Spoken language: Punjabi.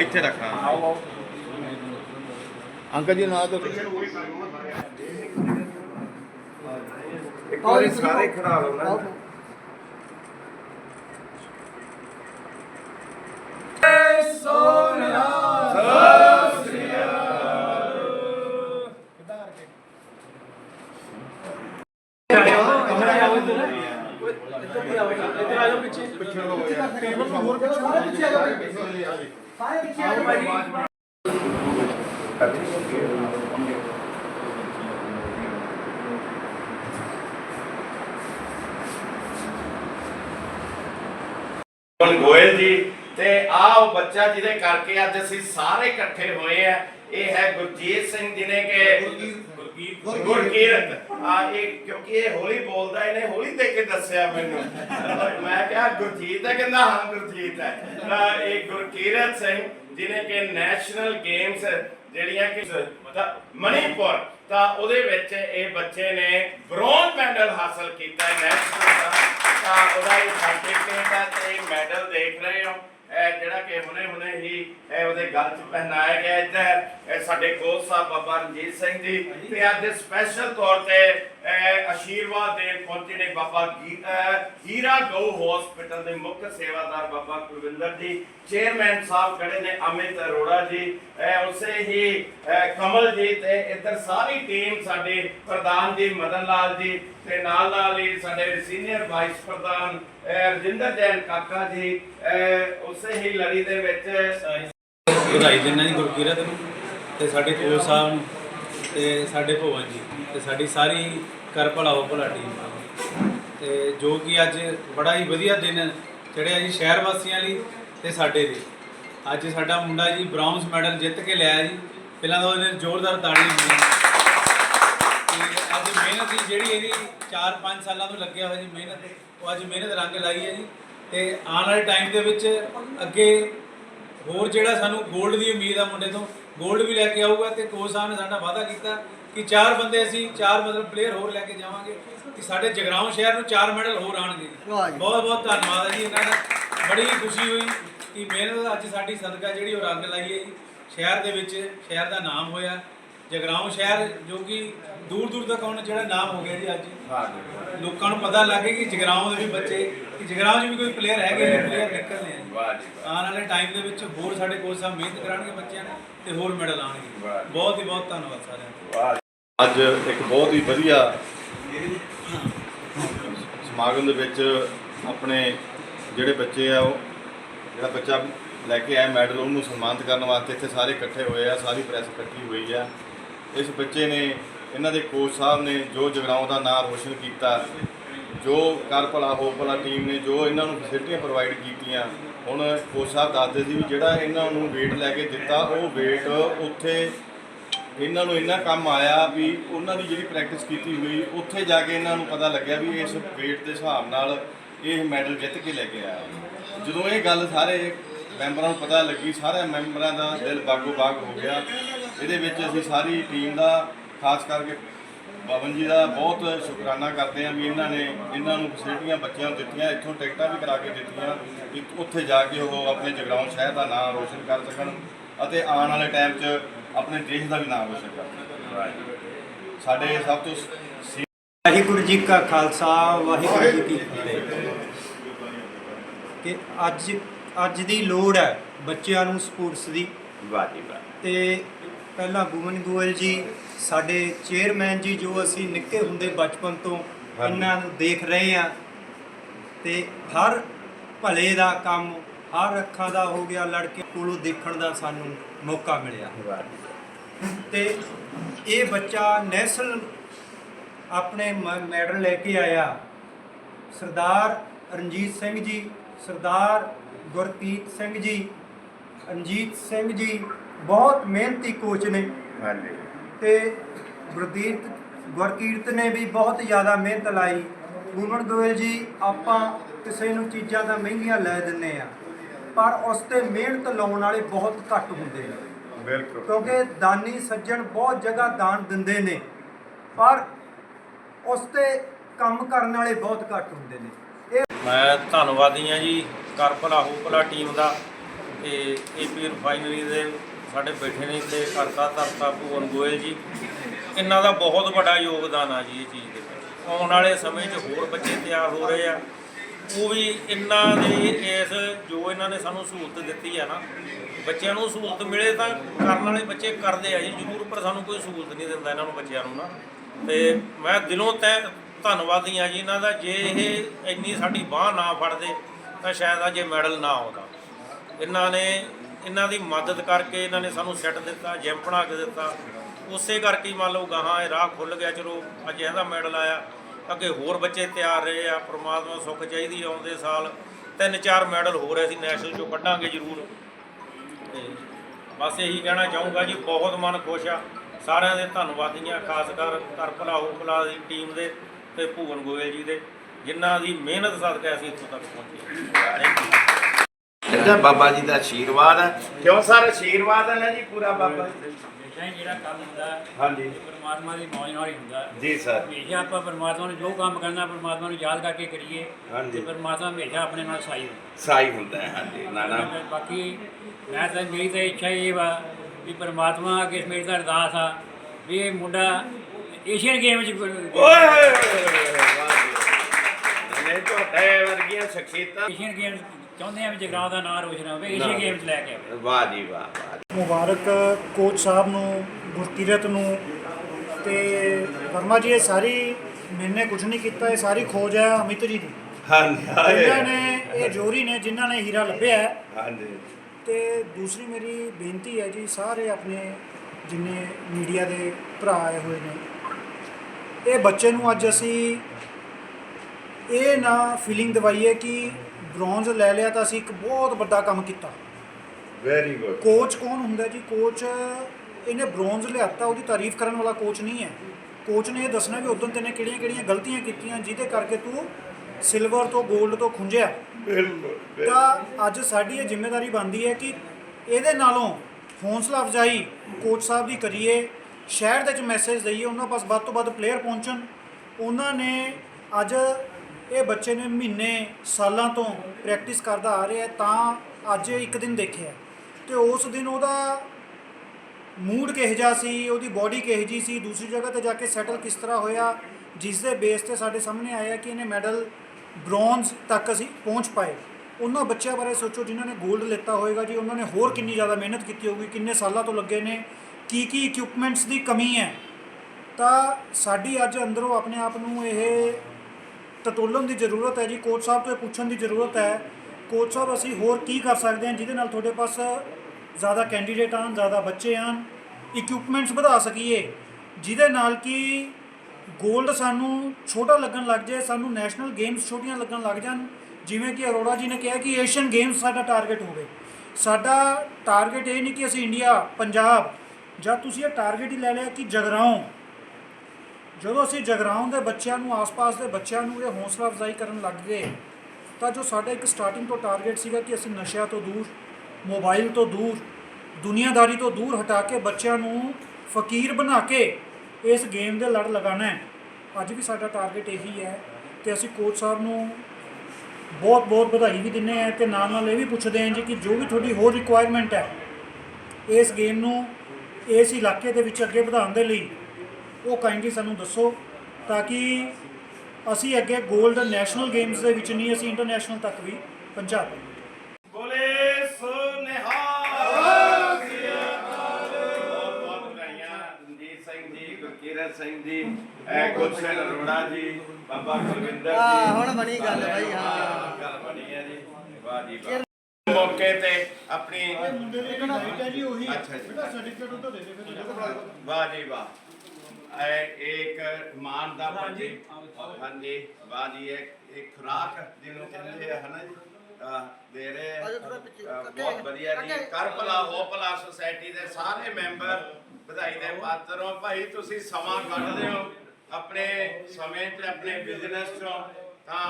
ਇੱਥੇ ਰੱਖਾਂ। ਅੰਕਲ ਜੀ ਨਾਲ ਤੋਂ ਇੱਕ ਵਾਰੀ ਸਾਰੇ ਖੜਾ ਲਓ ਨਾ। ਹੁਣ ਗੋਇਲ ਜੀ। ਤੇ ਆਹ ਬੱਚਾ ਜਿਹਦੇ ਕਰਕੇ ਅੱਜ ਅਸੀਂ ਸਾਰੇ ਇਕੱਠੇ ਹੋਏ ਆ, ਇਹ ਹੈ ਗੁਰਜੀਤ ਸਿੰਘ ਜਿਹਨੇ ਕਿ ਗੁਰਕੀਰਤ। ਆ ਇਹ ਕਿਉਂਕਿ ਇਹ ਹੋਲੀ ਬੋਲਦਾ, ਇਹਨੇ ਹੋਲੀ ਦੇ ਕੇ ਦੱਸਿਆ ਮੈਨੂੰ। ਮੈਂ ਕਿਹਾ, ਗੁਰਜੀਤ ਹੈ ਕਹਿੰਦਾ ਹਾਂ, ਗੁਰਜੀਤ ਹੈ। ਤਾਂ ਇਹ ਗੁਰਕੀਰਤ ਸਿੰਘ ਜਿਹਨੇ ਕਿ ਨੈਸ਼ਨਲ ਗੇਮਸ ਜਿਹੜੀਆਂ ਕਿ ਤਾਂ ਮਣੀਪੁਰ, ਤਾਂ ਉਹਦੇ ਵਿੱਚ ਇਹ ਬੱਚੇ ਨੇ ਬ੍ਰੌਂਜ਼ ਮੈਡਲ ਹਾਸਲ ਕੀਤਾ ਹੈ ਨੈਸ਼ਨਲ ਦਾ। ਤਾਂ ਉਹਦਾ ਇਹ ਸਰਟੀਫਿਕੇਟ ਹੈ ਤੇ ਇਹ ਮੈਡਲ ਦੇਖ ਰਹੇ ਹੋ ਇਹ ਜਿਹੜਾ ਕਿ ਹੁਣੇ ਹੁਣੇ ਹੀ ਇਹ ਉਹਦੇ ਗਲ 'ਚ ਪਹਿਨਾਇਆ ਗਿਆ ਇੱਧਰ ਇਹ ਸਾਡੇ ਕੋਚ ਸਾਹਿਬ ਬਾਬਾ ਰਣਜੀਤ ਸਿੰਘ ਜੀ ਤੇ ਅੱਜ ਸਪੈਸ਼ਲ ਤੌਰ ਤੇ ਇਹ ਆਸ਼ੀਰਵਾਦ ਦੇਣ ਪਹੁੰਚੇ ਨੇ ਬਾਬਾ ਹੀਰਾ ਗਊ ਹਸਪੀਟਲ ਦੇ ਮੁੱਖ ਸੇਵਾਦਾਰ ਬਾਬਾ ਕੁਲਵਿੰਦਰ ਜੀ ਚੇਅਰਮੈਨ ਸਾਹਿਬ ਖੜੇ ਨੇ ਅਮਿਤ ਅਰੋੜਾ ਜੀ ਇਹ ਉਸੇ ਹੀ ਕਮਲ ਜੀ ਤੇ ਇੱਧਰ ਸਾਰੀ ਟੀਮ ਸਾਡੇ ਪ੍ਰਧਾਨ ਜੀ ਮਦਨ ਲਾਲ ਜੀ ਤੇ ਨਾਲ ਨਾਲ ਹੀ ਸਾਡੇ ਸੀਨੀਅਰ ਵਾਈਸ ਪ੍ਰਧਾਨ ਰਜਿੰਦਰ ਜੈਨ ਕਾਕਾ ਜੀ ਉਸੇ ਹੀ ਲੜੀ ਦੇ ਵਿੱਚ ਵਧਾਈ ਦਿੰਦਾ ਜੀ ਗੁਰਕੀਰਤ ਨੂੰ ਤੇ ਸਾਡੇ ਕੋਚ ਸਾਹਿਬ ਨੂੰ ਤੇ ਸਾਡੇ ਭਵਨ ਜੀ ਤੇ ਸਾਡੀ ਸਾਰੀ ਕਰ ਭਲਾ ਹੋ ਭਲਾ ਟੀਮ ਨੂੰ ਤੇ ਜੋ ਕਿ ਅੱਜ ਬੜਾ ਹੀ ਵਧੀਆ ਦਿਨ ਚੜਿਆ ਜੀ ਸ਼ਹਿਰ ਵਾਸੀਆਂ ਲਈ ਤੇ ਸਾਡੇ ਲਈ। ਅੱਜ ਸਾਡਾ ਮੁੰਡਾ ਜੀ ਬ੍ਰਾਊਨਜ਼ ਮੈਡਲ ਜਿੱਤ ਕੇ ਲਿਆ ਜੀ। ਪਹਿਲਾਂ ਤਾਂ ਉਹਨੇ ਜ਼ੋਰਦਾਰ ਤਾੜੀ ਮਾਰੀ। ਤੇ ਅੱਜ ਮਿਹਨਤ ਦੀ ਜਿਹੜੀ ਇਹਦੀ 4-5 ਸਾਲਾਂ ਤੋਂ ਲੱਗਿਆ ਹੋਇਆ ਜੀ ਮਿਹਨਤ, ਉਹ ਅੱਜ ਮਿਹਨਤ ਰੰਗ ਲਾਈ ਹੈ ਜੀ। ਤੇ ਆਉਣ ਵਾਲੇ ਟਾਈਮ ਦੇ ਵਿੱਚ ਅੱਗੇ ਹੋਰ ਜਿਹੜਾ ਸਾਨੂੰ 골ਡ ਦੀ ਉਮੀਦ ਆ ਮੁੰਡੇ ਤੋਂ 골ਡ ਵੀ ਲੈ ਕੇ ਆਊਗਾ ਤੇ ਕੋਚ ਸਾਹਿਬ ਨੇ ਸਾਡਾ ਵਾਅਦਾ ਕੀਤਾ ਕਿ ਚਾਰ ਬੰਦੇ ਅਸੀਂ ਚਾਰ ਮਤਲਬ ਪਲੇਅਰ ਹੋਰ ਲੈ ਕੇ ਜਾਵਾਂਗੇ ਕਿ ਸਾਡੇ ਜਗਰਾਉਂ ਸ਼ਹਿਰ ਨੂੰ ਚਾਰ ਮੈਡਲ ਹੋਰ ਆਣਗੇ ਬਹੁਤ ਬਹੁਤ ਧੰਨਵਾਦ ਹੈ ਜੀ ਇਹਨਾਂ ਦਾ। ਬੜੀ ਖੁਸ਼ੀ ਹੋਈ ਕਿ ਮਿਹਨਤ ਅੱਜ ਸਾਡੀ ਸਦਕਾ ਜਿਹੜੀ ਉਹ ਰੰਗ ਲਾਈ ਹੈ ਜੀ। ਸ਼ਹਿਰ ਦੇ ਵਿੱਚ ਸ਼ਹਿਰ ਦਾ ਨਾਮ ਹੋਇਆ। ਜਗਰਾਉਂ ਸ਼ਹਿਰ ਜੋ ਕਿ ਦੂਰ ਦੂਰ ਤੱਕ ਹੁਣ ਜਿਹੜਾ ਨਾਮ ਹੋ ਗਿਆ ਜੀ ਅੱਜ। ਲੋਕਾਂ ਨੂੰ ਪਤਾ ਲੱਗ ਗਿਆ ਕਿ ਜਗਰਾਉਂ ਦੇ ਵੀ ਬੱਚੇ ਕਿ ਜਗਰਾਉਂ 'ਚ ਵੀ ਕੋਈ ਪਲੇਅਰ ਹੈਗੇ ਨੇ ਪਲੇਅਰ ਨਿਕਲਨੇ ਆ ਜੀ। ਵਾਹ ਜੀ ਆਉਣ ਵਾਲੇ ਟਾਈਮ ਦੇ ਵਿੱਚ ਹੋਰ ਸਾਡੇ ਕੋਚ ਸਾਹਿਬ ਮਿਹਨਤ ਕਰਨਗੇ ਬੱਚਿਆਂ ਨੇ ਤੇ ਹੋਰ ਮੈਡਲ ਆਣਗੇ ਬਹੁਤ ਹੀ ਬਹੁਤ ਧੰਨਵਾਦ ਸਾਰਿਆਂ ਦਾ। ਅੱਜ ਇੱਕ ਬਹੁਤ ਹੀ ਵਧੀਆ ਸਮਾਗਮ ਦੇ ਵਿੱਚ ਆਪਣੇ ਜਿਹੜੇ ਬੱਚੇ ਆ ਉਹ ਜਿਹੜਾ ਬੱਚਾ ਲੈ ਕੇ ਆਇਆ ਮੈਡਲ ਉਹਨੂੰ ਸਨਮਾਨਿਤ ਕਰਨ ਵਾਸਤੇ ਇੱਥੇ ਸਾਰੇ ਇਕੱਠੇ ਹੋਏ ਆ ਸਾਰੀ ਪ੍ਰੈਸ ਇਕੱਠੀ ਹੋਈ ਆ। ਇਸ ਬੱਚੇ ਨੇ, ਇਹਨਾਂ ਦੇ ਕੋਚ ਸਾਹਿਬ ਨੇ ਜੋ ਜਗਰਾਉਂ ਦਾ ਨਾਮ ਰੋਸ਼ਨ ਕੀਤਾ, ਜੋ ਕਰ ਭਲਾ ਹੋ ਭਲਾ ਟੀਮ ਨੇ, ਜੋ ਇਹਨਾਂ ਨੂੰ ਫੈਸਿਲਿਟੀਆਂ ਪ੍ਰੋਵਾਈਡ ਕੀਤੀਆਂ, ਹੁਣ ਕੋਚ ਸਾਹਿਬ ਦੱਸਦੇ ਸੀ ਵੀ ਜਿਹੜਾ ਇਹਨਾਂ ਨੂੰ ਵੇਟ ਲੈ ਕੇ ਦਿੱਤਾ, ਉਹ ਵੇਟ ਉੱਥੇ ਇਹਨਾਂ ਨੂੰ ਇੰਨਾ ਕੰਮ ਆਇਆ ਵੀ ਉਹਨਾਂ ਦੀ ਜਿਹੜੀ ਪ੍ਰੈਕਟਿਸ ਕੀਤੀ ਹੋਈ, ਉੱਥੇ ਜਾ ਕੇ ਇਹਨਾਂ ਨੂੰ ਪਤਾ ਲੱਗਿਆ ਵੀ ਇਸ ਵੇਟ ਦੇ ਹਿਸਾਬ ਨਾਲ ਇਹ ਮੈਡਲ ਜਿੱਤ ਕੇ ਲੈ ਕੇ ਆਇਆ। ਜਦੋਂ ਇਹ ਗੱਲ ਸਾਰੇ ਮੈਂਬਰਾਂ ਨੂੰ ਪਤਾ ਲੱਗੀ, ਸਾਰੇ ਮੈਂਬਰਾਂ ਦਾ ਦਿਲ ਬਾਗੋ ਬਾਗ ਹੋ ਗਿਆ ਇਹਦੇ ਵਿੱਚ ਅਸੀਂ ਸਾਰੀ ਟੀਮ ਦਾ ਖਾਸ ਕਰਕੇ ਬਵਨ ਜੀ ਦਾ ਬਹੁਤ ਸ਼ੁਕਰਾਨਾ ਕਰਦੇ ਹਾਂ ਵੀ ਇਹਨਾਂ ਨੇ ਇਹਨਾਂ ਨੂੰ ਫੈਸਿਲਿਟੀਆਂ ਬੱਚਿਆਂ ਨੂੰ ਦਿੱਤੀਆਂ ਇੱਥੋਂ ਟਿਕਟਾਂ ਵੀ ਕਰਾ ਕੇ ਦਿੱਤੀਆਂ ਵੀ ਉੱਥੇ ਜਾ ਕੇ ਉਹ ਆਪਣੇ ਜਗਰਾਉਂ ਸ਼ਹਿਰ ਦਾ ਨਾਮ ਰੋਸ਼ਨ ਕਰ ਸਕਣ ਅਤੇ ਆਉਣ ਵਾਲੇ ਟਾਈਮ 'ਚ ਆਪਣੇ ਦੇਸ਼ ਦਾ ਵੀ ਨਾਮ ਰੋਸ਼ਨ ਕਰ ਸਕਣ। ਸਾਡੇ ਸਭ ਤੋਂ ਵਾਹਿਗੁਰੂ ਜੀ ਕਾ ਖਾਲਸਾ ਵਾਹਿਗੁਰੂ ਜੀ ਕੀ ਫਤਿਹ। ਕਿ ਅੱਜ ਅੱਜ ਦੀ ਲੋੜ ਹੈ ਬੱਚਿਆਂ ਨੂੰ ਸਪੋਰਟਸ ਦੀ। ਵਾਹ ਜੀ ਵਾਹ। ਤੇ ਪਹਿਲਾਂ ਗੁਮਨ ਗੋਇਲ ਜੀ ਸਾਡੇ ਚੇਅਰਮੈਨ ਜੀ ਜੋ ਅਸੀਂ ਨਿੱਕੇ ਹੁੰਦੇ ਬਚਪਨ ਤੋਂ। ਇਹਨਾਂ ਨੂੰ ਦੇਖ ਰਹੇ ਆ ਤੇ ਹਰ ਭਲੇ ਦਾ ਕੰਮ ਹਰ ਅੱਖਾਂ ਦਾ ਹੋ ਗਿਆ ਲੜਕੇ ਕੋਲੋਂ ਦੇਖਣ ਦਾ ਸਾਨੂੰ ਮੌਕਾ ਮਿਲਿਆ ਤੇ ਇਹ ਬੱਚਾ ਨੈਸ਼ਨਲ ਆਪਣੇ ਮੈਡਲ ਲੈ ਕੇ ਆਇਆ ਸਰਦਾਰ ਰਣਜੀਤ ਸਿੰਘ ਜੀ ਸਰਦਾਰ ਗੁਰਪ੍ਰੀਤ ਸਿੰਘ ਜੀ ਰਣਜੀਤ ਸਿੰਘ ਜੀ ਬਹੁਤ ਮਿਹਨਤੀ ਕੋਚ ਨੇ। ਹਾਂਜੀ। ਤੇ ਗੁਰਦੀਪ ਗੁਰਕੀਰਤ ਨੇ ਵੀ ਬਹੁਤ ਜ਼ਿਆਦਾ ਮਿਹਨਤ ਲਾਈ। ਗੁਮਨ ਗੋਇਲ ਜੀ ਆਪਾਂ ਕਿਸੇ ਨੂੰ ਚੀਜ਼ਾਂ ਤਾਂ ਮਹਿੰਗੀਆਂ ਲੈ ਦਿੰਨੇ ਆ ਪਰ ਉਸ ਤੇ ਮਿਹਨਤ ਲਾਉਣ ਵਾਲੇ ਬਹੁਤ ਘੱਟ ਹੁੰਦੇ ਨੇ। ਬਿਲਕੁਲ। ਕਿਉਂਕਿ ਦਾਨੀ ਸੱਜਣ ਬਹੁਤ ਜਗ੍ਹਾ ਦਾਨ ਦਿੰਦੇ ਨੇ ਪਰ ਉਸ ਤੇ ਕੰਮ ਕਰਨ ਵਾਲੇ ਬਹੁਤ ਘੱਟ ਹੁੰਦੇ ਨੇ। ਇਹ ਮੈਂ ਧੰਨਵਾਦੀ ਹਾਂ ਜੀ ਕਰ ਭਲਾ ਹੋ ਭਲਾ ਟੀਮ ਦਾ ਤੇ ਏਪੀ ਰਿਫਾਈਨਰੀ ਦੇ ਸਾਡੇ ਬੈਠੇ ਨੇ ਤੇ ਕਰਤਾ ਧਰਤਾ ਭੂਵਨ ਗੋਇਲ ਜੀ। ਇਹਨਾਂ ਦਾ ਬਹੁਤ ਵੱਡਾ ਯੋਗਦਾਨ ਆ ਜੀ ਇਹ ਚੀਜ਼ ਦੇ ਵਿੱਚ। ਆਉਣ ਵਾਲੇ ਸਮੇਂ 'ਚ ਹੋਰ ਬੱਚੇ ਤਿਆਰ ਹੋ ਰਹੇ ਆ। ਉਹ ਵੀ ਇਹਨਾਂ ਦੇ ਇਸ, ਜੋ ਇਹਨਾਂ ਨੇ ਸਾਨੂੰ ਸਹੂਲਤ ਦਿੱਤੀ ਆ ਨਾ, ਬੱਚਿਆਂ ਨੂੰ ਸਹੂਲਤ ਮਿਲੇ ਤਾਂ ਕਰਨ ਵਾਲੇ ਬੱਚੇ ਕਰਦੇ ਆ ਜੀ, ਜ਼ਰੂਰ, ਪਰ ਸਾਨੂੰ ਕੋਈ ਸਹੂਲਤ ਨਹੀਂ ਦਿੰਦਾ ਇਹਨਾਂ ਨੂੰ ਬੱਚਿਆਂ ਨੂੰ ਨਾ। ਤੇ ਮੈਂ ਦਿਲੋਂ ਤੈ ਧੰਨਵਾਦੀ ਆ ਜੀ ਇਹਨਾਂ ਦਾ, ਜੇ ਇਹ ਇੰਨੀ ਸਾਡੀ ਬਾਹ ਨਾ ਫੜਦੇ, ਤਾਂ ਸ਼ਾਇਦ ਅੱਜ ਇਹ ਮੈਡਲ ਨਾ ਆਉਂਦਾ। ਇਹਨਾਂ ਨੇ ਇਹਨਾਂ ਦੀ ਮਦਦ ਕਰਕੇ ਇਹਨਾਂ ਨੇ ਸਾਨੂੰ ਸੈੱਟ ਦਿੱਤਾ ਜਿਮ ਬਣਾ ਕੇ ਦਿੱਤਾ। ਉਸੇ ਕਰਕੇ ਹੀ ਮੰਨ ਲਓ ਗਾਹਾਂ ਇਹ ਰਾਹ ਖੁੱਲ ਗਿਆ ਚਲੋ, ਅੱਜ ਇਹਦਾ ਮੈਡਲ ਆਇਆ। ਅੱਗੇ ਹੋਰ ਬੱਚੇ ਤਿਆਰ ਰਹੇ ਆ, ਪ੍ਰਮਾਤਮਾ ਸੁੱਖ ਚਾਹੀਦੀ ਆਉਂਦੇ ਸਾਲ। ਤਿੰਨ ਚਾਰ ਮੈਡਲ ਹੋ ਰਹੇ ਸੀ ਨੈਸ਼ਨਲ ਚੋਂ ਕੱਢਾਂਗੇ ਜ਼ਰੂਰ। ਤੇ ਬਸ ਇਹੀ ਕਹਿਣਾ ਚਾਹੂੰਗਾ ਜੀ, ਬਹੁਤ ਮਨ ਖੁਸ਼ ਆ। ਸਾਰਿਆਂ ਦੇ ਧੰਨਵਾਦੀਆਂ ਖਾਸ ਕਰ ਕਰ ਭਲਾ ਦੀ ਟੀਮ ਦੇ ਤੇ ਭੂਵਨ ਗੋਇਲ ਜੀ ਦੇ, ਜਿਨ੍ਹਾਂ ਦੀ ਮਿਹਨਤ ਸਦਕਾ ਅਸੀਂ ਇੱਥੋਂ ਤੱਕ ਪਹੁੰਚੇ। ਥੈਂਕ ਯੂ ਇਹਦਾ ਬਾਬਾ ਜੀ ਦਾ ਆਸ਼ੀਰਵਾਦ ਹੈ। ਕਿਉਂ ਸਰ? ਆਸ਼ੀਰਵਾਦ ਹੈ ਨਾ ਜੀ ਪੂਰਾ ਬਾਬਾ ਜੀ। ਹਮੇਸ਼ਾ ਹੀ ਜਿਹੜਾ ਕੰਮ ਹੁੰਦਾ ਹਾਂਜੀ। ਪਰਮਾਤਮਾ ਦੀ ਮੌਜ ਨਾਲ ਹੀ ਹੁੰਦਾ। ਜੀ ਸਰ। ਹਮੇਸ਼ਾ ਆਪਾਂ ਪਰਮਾਤਮਾ ਨੂੰ ਜੋ ਕੰਮ ਕਰਨਾ ਪਰਮਾਤਮਾ ਨੂੰ ਯਾਦ ਕਰਕੇ ਕਰੀਏ ਹਾਂਜੀ। ਤੇ ਪਰਮਾਤਮਾ ਹਮੇਸ਼ਾ ਆਪਣੇ ਨਾਲ ਸਾਈ ਹੁੰਦਾ। ਸਾਈ ਹੁੰਦਾ ਹੈ ਹਾਂਜੀ ਨਾ ਨਾ ਬਾਕੀ ਮੈਂ ਤਾਂ ਮੇਰੀ ਤਾਂ ਇੱਛਾ ਇਹ ਵਾ ਵੀ ਪਰਮਾਤਮਾ ਅੱਗੇ ਮੇਰੀ ਤਾਂ ਅਰਦਾਸ ਆ ਵੀ ਇਹ ਮੁੰਡਾ ਏਸ਼ੀਅਨ ਗੇਮ ਵਿੱਚ ਓਏ ਨੇ ਤੁਹਾਡੇ ਵਰਗੀਆਂ ਸ਼ਖਸੀਅਤਾਂ ਏਸ਼ੀਅਨ ਗੇਮ ਚਾਹੁੰਦੇ ਆ ਵੀ ਜਗਰਾਉਂ ਦਾ ਨਾਮ ਰੋਸ਼ਨ ਹੋਵੇ ਏਸ਼ੀਅਨ ਗੇਮ 'ਚ ਲੈ ਕੇ ਆਵੇ। ਵਾਹ ਜੀ ਵਾਹ ਵਾਹ। ਮੁਬਾਰਕ ਕੋਚ ਸਾਹਿਬ ਨੂੰ ਗੁਰਕੀਰਤ ਨੂੰ ਤੇ ਵਰਮਾ ਜੀ ਇਹ ਸਾਰੀ ਮੈਨੇ ਕੁਝ ਨਹੀਂ ਕੀਤਾ ਇਹ ਸਾਰੀ ਖੋਜ ਹੈ ਅਮਿਤ ਜੀ ਦੀ। ਹਾਂਜੀ। ਇਹਨਾਂ ਨੇ ਇਹ ਜੋਰੀ ਨੇ ਜਿਨ੍ਹਾਂ ਨੇ ਹੀਰਾ ਲੱਭਿਆ ਹੈ। ਹਾਂਜੀ। ਤੇ ਦੂਸਰੀ ਮੇਰੀ ਬੇਨਤੀ ਹੈ ਜੀ ਸਾਰੇ ਆਪਣੇ ਜਿੰਨੇ ਮੀਡੀਆ ਦੇ ਭਰਾ ਆਏ ਹੋਏ ਨੇ ਇਹ ਬੱਚੇ ਨੂੰ ਅੱਜ ਅਸੀਂ ਇਹ ਨਾ ਫੀਲਿੰਗ ਦਵਾਈਏ ਕਿ ਬ੍ਰੌਂਜ਼ ਲੈ ਲਿਆ ਤਾਂ ਅਸੀਂ ਇੱਕ ਬਹੁਤ ਵੱਡਾ ਕੰਮ ਕੀਤਾ। ਵੈਰੀ ਗੁੱਡ ਕੋਚ ਕੌਣ ਹੁੰਦਾ ਜੀ? ਕੋਚ ਇਹਨੇ ਬ੍ਰੌਂਜ਼ ਲਿਆਤਾ ਉਹਦੀ ਤਾਰੀਫ ਕਰਨ ਵਾਲਾ ਕੋਚ ਨਹੀਂ ਹੈ। ਕੋਚ ਨੇ ਇਹ ਦੱਸਣਾ ਵੀ ਉਦੋਂ ਤੈਨੇ ਕਿਹੜੀਆਂ ਕਿਹੜੀਆਂ ਗਲਤੀਆਂ ਕੀਤੀਆਂ ਜਿਹਦੇ ਕਰਕੇ ਤੂੰ ਸਿਲਵਰ ਤੋਂ 골ਡ ਤੋਂ ਖੁੰਝਿਆ। ਬਿਲਕੁਲ ਤਾਂ ਅੱਜ ਸਾਡੀ ਇਹ ਜ਼ਿੰਮੇਵਾਰੀ ਬਣਦੀ ਹੈ ਕਿ ਇਹਦੇ ਨਾਲੋਂ ਹੌਸਲਾ ਅਫਜ਼ਾਈ ਕੋਚ ਸਾਹਿਬ ਦੀ ਕਰੀਏ। ਸ਼ਹਿਰ ਦੇ ਵਿੱਚ ਮੈਸੇਜ ਦਈਏ ਉਹਨਾਂ ਪਾਸ ਵੱਧ ਤੋਂ ਵੱਧ ਪਲੇਅਰ ਪਹੁੰਚਣ। ਉਹਨਾਂ ਨੇ ਅੱਜ ਇਹ ਬੱਚੇ ਨੇ ਮਹੀਨੇ, ਸਾਲਾਂ ਤੋਂ ਪ੍ਰੈਕਟਿਸ ਕਰਦਾ ਆ ਰਿਹਾ ਤਾਂ ਅੱਜ ਇੱਕ ਦਿਨ ਦੇਖਿਆ ਤੇ ਉਸ ਦਿਨ ਉਹਦਾ ਮੂਡ ਕਿਹੋ ਜਿਹਾ ਸੀ, ਉਹਦੀ ਬਾਡੀ ਕਿਹੋ ਜਿਹੀ ਸੀ, ਦੂਸਰੀ ਜਗ੍ਹਾ ਤੇ ਜਾ ਕੇ ਸੈਟਲ ਕਿਸ ਤਰ੍ਹਾਂ ਹੋਇਆ, ਜਿਸ ਦੇ ਬੇਸ ਤੇ ਸਾਡੇ ਸਾਹਮਣੇ ਆਇਆ ਕਿ ਇਹਨੇ ਮੈਡਲ ਬ੍ਰੌਂਜ਼ ਤੱਕ ਅਸੀਂ ਪਹੁੰਚ ਪਾਏ। ਉਹਨਾਂ ਬੱਚਿਆਂ ਬਾਰੇ ਸੋਚੋ, ਜਿਨ੍ਹਾਂ ਨੇ 골ਡ ਲਿੱਤਾ ਹੋਏਗਾ ਜੀ, ਉਹਨਾਂ ਨੇ ਹੋਰ ਕਿੰਨੀ ਜ਼ਿਆਦਾ ਮਿਹਨਤ ਕੀਤੀ ਹੋਊਗੀ, ਕਿੰਨੇ ਸਾਲਾਂ ਤੋਂ ਲੱਗੇ ਨੇ ਕੀ ਕੀ ਇਕਵਿਪਮੈਂਟਸ ਦੀ ਕਮੀ ਹੈ। ਤਾਂ ਸਾਡੀ ਅੱਜ ਅੰਦਰੋਂ ਆਪਣੇ ਆਪ ਨੂੰ ਇਹ ਟਟੋਲਣ ਦੀ ਜ਼ਰੂਰਤ ਹੈ ਜੀ, ਕੋਚ ਸਾਹਿਬ ਤੋਂ ਪੁੱਛਣ ਦੀ ਜ਼ਰੂਰਤ ਹੈ। ਕੋਚ ਸਾਹਿਬ, ਅਸੀਂ ਹੋਰ ਕੀ ਕਰ ਸਕਦੇ ਹਾਂ? ਜਿਹਦੇ ਨਾਲ ਤੁਹਾਡੇ ਪਾਸ ਜ਼ਿਆਦਾ ਕੈਂਡੀਡੇਟ ਆਉਣ, ਜ਼ਿਆਦਾ ਬੱਚੇ ਆਉਣ ਇਕਵਿਪਮੈਂਟਸ ਵਧਾ ਸਕੀਏ, ਜਿਹਦੇ ਨਾਲ ਕਿ 골ਡ ਸਾਨੂੰ ਛੋਟਾ ਲੱਗਣ ਲੱਗ ਜਾਏ, ਸਾਨੂੰ ਨੈਸ਼ਨਲ ਗੇਮਸ ਛੋਟੀਆਂ ਲੱਗਣ ਲੱਗ ਜਾਣ। ਜਿਵੇਂ ਕਿ ਅਰੋੜਾ ਜੀ ਨੇ ਕਿਹਾ ਕਿ ਏਸ਼ੀਅਨ ਗੇਮਸ ਸਾਡਾ ਟਾਰਗੇਟ ਹੋਵੇ। ਸਾਡਾ ਟਾਰਗੇਟ ਇਹ ਨਹੀਂ ਕਿ ਅਸੀਂ ਇੰਡੀਆ ਪੰਜਾਬ, ਜਾਂ ਤੁਸੀਂ ਇਹ ਟਾਰਗੇਟ ਹੀ ਲੈ ਲਿਆ ਕਿ ਜਗਰਾਉਂ ਜਦੋਂ ਅਸੀਂ ਜਗਰਾਉਂ ਦੇ ਬੱਚਿਆਂ ਨੂੰ, ਆਸ-ਪਾਸ ਦੇ ਬੱਚਿਆਂ ਨੂੰ ਇਹ ਹੌਸਲਾ ਅਫਜ਼ਾਈ ਕਰਨ ਲੱਗ ਗਏ, ਤਾਂ ਜੋ ਸਾਡਾ ਇੱਕ ਸਟਾਰਟਿੰਗ ਤੋਂ ਟਾਰਗੇਟ ਸੀਗਾ ਕਿ ਅਸੀਂ ਨਸ਼ਿਆਂ ਤੋਂ ਦੂਰ ਮੋਬਾਈਲ ਤੋਂ ਦੂਰ, ਦੁਨੀਆਦਾਰੀ ਤੋਂ ਦੂਰ ਹਟਾ ਕੇ ਬੱਚਿਆਂ ਨੂੰ ਫਕੀਰ ਬਣਾ ਕੇ ਇਸ ਗੇਮ ਦੇ ਲੜ ਲਗਾਉਣਾ ਹੈ। ਅੱਜ ਵੀ ਸਾਡਾ ਟਾਰਗੇਟ ਇਹੀ ਹੈ ਤੇ ਅਸੀਂ ਕੋਚ ਸਾਹਿਬ ਨੂੰ ਬਹੁਤ ਬਹੁਤ ਵਧਾਈ ਵੀ ਦਿੰਦੇ ਹਾਂ ਤੇ ਨਾਲ ਨਾਲ ਇਹ ਵੀ ਪੁੱਛਦੇ ਹਾਂ ਜੀ ਕਿ ਜੋ ਵੀ ਤੁਹਾਡੀ ਹੋਰ ਰਿਕੁਆਇਰਮੈਂਟ ਹੈ, ਇਸ ਗੇਮ ਨੂੰ ਇਸ ਇਲਾਕੇ ਦੇ ਵਿੱਚ ਅੱਗੇ ਵਧਾਉਣ ਦੇ ਲਈ ਉਹ ਕਾਈਂਡਲੀ ਸਾਨੂੰ ਦੱਸੋ ਤਾਂ ਕਿ ਅਸੀਂ ਅੱਗੇ 골ਡ ਨੈਸ਼ਨਲ ਗੇਮਸ ਦੇ ਵਿੱਚ ਨਹੀਂ ਅਸੀਂ ਇੰਟਰਨੈਸ਼ਨਲ ਤੱਕ ਵੀ ਪਹੁੰਚਾ ਪਾਈਏ ਬੋਲੇ ਸੋ ਨਿਹਾਲ ਬਹੁਤ ਬਹੁਤ ਵਧਾਈਆਂ। ਰਣਜੀਤ ਸਿੰਘ ਜੀ ਗੁਰਕੀਰਤ ਸਿੰਘ ਜੀ ਐ ਗੁਰਸੇਨ ਅਰੋੜਾ ਜੀ ਬਾਬਾ ਕੁਲਵਿੰਦਰ ਜੀ। ਹਾਂ, ਹੁਣ ਬਣੀ ਗੱਲ ਬਾਈ, ਹਾਂ। ਹਾਂ, ਗੱਲ ਬਣੀ ਹੈ ਜੀ। ਵਾਹ ਜੀ ਵਾਹ। ਮੌਕੇ ਤੇ ਆਪਣੀ ਮੁੰਡੇ ਦੀ ਹਾਈਟ ਹੈ ਜੀ ਉਹੀ। ਅੱਛਾ ਜੀ। ਸਰਟੀਫਿਕੇਟ ਉਹ ਦੇ ਦੇ ਵਾਹ ਜੀ ਵਾਹ। ਇਹ ਇੱਕ ਮਾਨ ਦਾ ਪੰਜੀ। ਹਾਂਜੀ ਵਾਹ ਜੀ ਇਹ ਇੱਕ ਖੁਰਾਕ ਜਿਹਨੂੰ ਕਹਿੰਦੇ ਆ ਹਨਾ ਜੀ? ਦੇ ਰਹੇ ਬਹੁਤ ਵਧੀਆ ਜੀ। ਕਰ ਭਲਾ ਹੋ ਭਲਾ ਸੁਸਾਇਟੀ ਦੇ ਸਾਰੇ ਮੈਂਬਰ ਵਧਾਈ ਦੇ ਪਾਤਰ ਹੋ। ਭਾਈ ਤੁਸੀਂ ਸਮਾਂ ਕੱਢਦੇ ਹੋ ਆਪਣੇ ਸਮੇਂ ਤੇ ਆਪਣੇ ਬਿਜ਼ਨਸ ਚੋਂ। ਤਾਂ